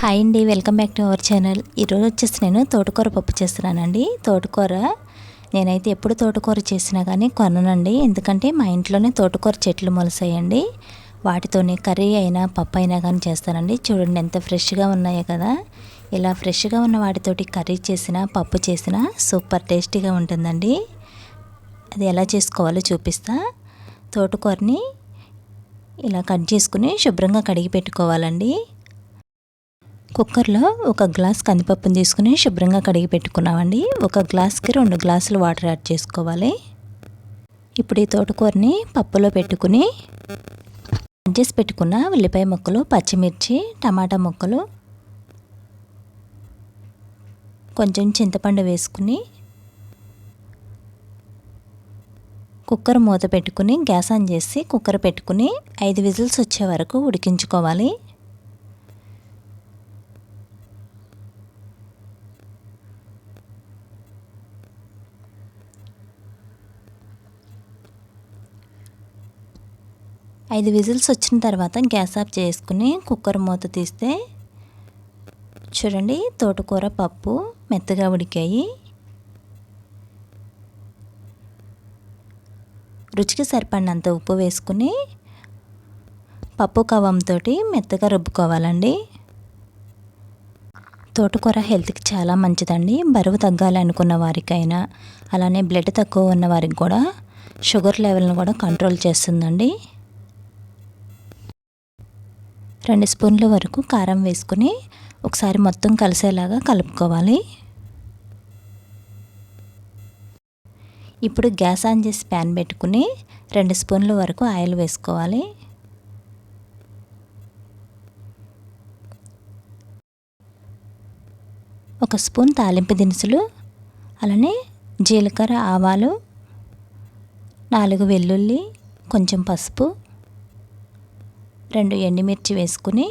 Hi అండి welcome back to our channel ఈరోజు వచ్చేసి నేను తోటకూర పప్పు చేస్తున్నానండి. తోటకూర నేనైతే ఎప్పుడు తోటకూర చేసినా కానీ కొననండి. ఎందుకంటే మా ఇంట్లోనే తోటకూర చెట్లు మొలసాయండి. వాటితోనే కర్రీ అయినా పప్పు అయినా కానీ చేస్తానండి. చూడండి ఎంత ఫ్రెష్గా ఉన్నాయో కదా. ఇలా ఫ్రెష్గా ఉన్న వాటితోటి కర్రీ చేసినా పప్పు చేసినా సూపర్ టేస్టీగా ఉంటుందండి. అది ఎలా చేసుకోవాలో చూపిస్తా. తోటకూరని ఇలా కట్ చేసుకుని శుభ్రంగా కడిగి పెట్టుకోవాలండి. కుక్కర్లో ఒక గ్లాస్ కందిపప్పును తీసుకుని శుభ్రంగా కడిగి పెట్టుకున్నామండి. ఒక గ్లాస్కి రెండు గ్లాసులు వాటర్ యాడ్ చేసుకోవాలి. ఇప్పుడు ఈ తోటకూరని పప్పులో పెట్టుకుని చేసి పెట్టుకున్న ఉల్లిపాయ ముక్కలు పచ్చిమిర్చి టమాటా ముక్కలు కొంచెం చింతపండు వేసుకుని కుక్కర్ మూత పెట్టుకుని గ్యాస్ ఆన్ చేసి కుక్కర్ పెట్టుకుని ఐదు విజిల్స్ వచ్చే వరకు ఉడికించుకోవాలి. ఐదు విజిల్స్ వచ్చిన తర్వాత గ్యాస్ ఆఫ్ చేసుకుని కుక్కర్ మూత తీస్తే చూడండి తోటకూర పప్పు మెత్తగా ఉడికాయి. రుచికి సరిపడినంత ఉప్పు వేసుకుని పప్పు కవంతో మెత్తగా రుబ్బుకోవాలండి. తోటకూర హెల్త్కి చాలా మంచిదండి. బరువు తగ్గాలనుకున్న వారికైనా అలానే బ్లడ్ తక్కువ ఉన్న వారికి కూడా షుగర్ లెవెల్ని కూడా కంట్రోల్ చేస్తుందండి. రెండు స్పూన్ల వరకు కారం వేసుకుని ఒకసారి మొత్తం కలిసేలాగా కలుపుకోవాలి. ఇప్పుడు గ్యాస్ ఆన్ చేసి ప్యాన్ పెట్టుకుని రెండు స్పూన్ల వరకు ఆయిల్ వేసుకోవాలి. ఒక స్పూన్ తాలింపు దినుసులు అలానే జీలకర్ర ఆవాలు నాలుగు వెల్లుల్లి కొంచెం పసుపు రెండు ఎండుమిర్చి వేసుకుని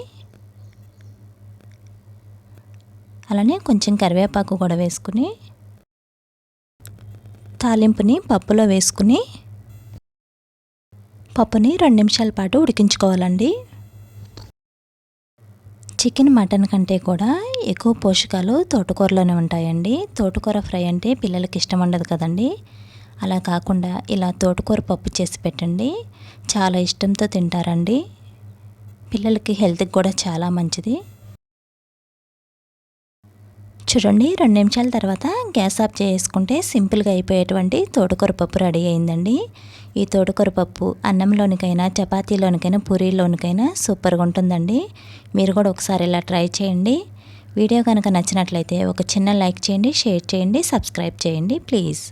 అలానే కొంచెం కరివేపాకు కూడా వేసుకుని తాలింపుని పప్పులో వేసుకుని పప్పుని రెండు నిమిషాల పాటు ఉడికించుకోవాలండి. చికెన్ మటన్ కంటే కూడా ఎక్కువ పోషకాలు తోటకూరలోనే ఉంటాయండి. తోటకూర ఫ్రై అంటే పిల్లలకి ఇష్టం ఉండదు కదండి. అలా కాకుండా ఇలా తోటకూర పప్పు చేసి పెట్టండి. చాలా ఇష్టంతో తింటారండి. పిల్లలకి హెల్త్కి కూడా చాలా మంచిది. చూడండి రెండు నిమిషాల తర్వాత గ్యాస్ ఆఫ్ చేసుకుంటే సింపుల్గా అయిపోయేటువంటి తోటకూర పప్పు రెడీ అయిందండి. ఈ తోటకూర పప్పు అన్నంలోనికైనా చపాతీలోనికైనా పూరీలోనికైనా సూపర్గా ఉంటుందండి. మీరు కూడా ఒకసారి ఇలా ట్రై చేయండి. వీడియో కనుక నచ్చినట్లయితే ఒక చిన్న లైక్ చేయండి షేర్ చేయండి సబ్స్క్రైబ్ చేయండి ప్లీజ్.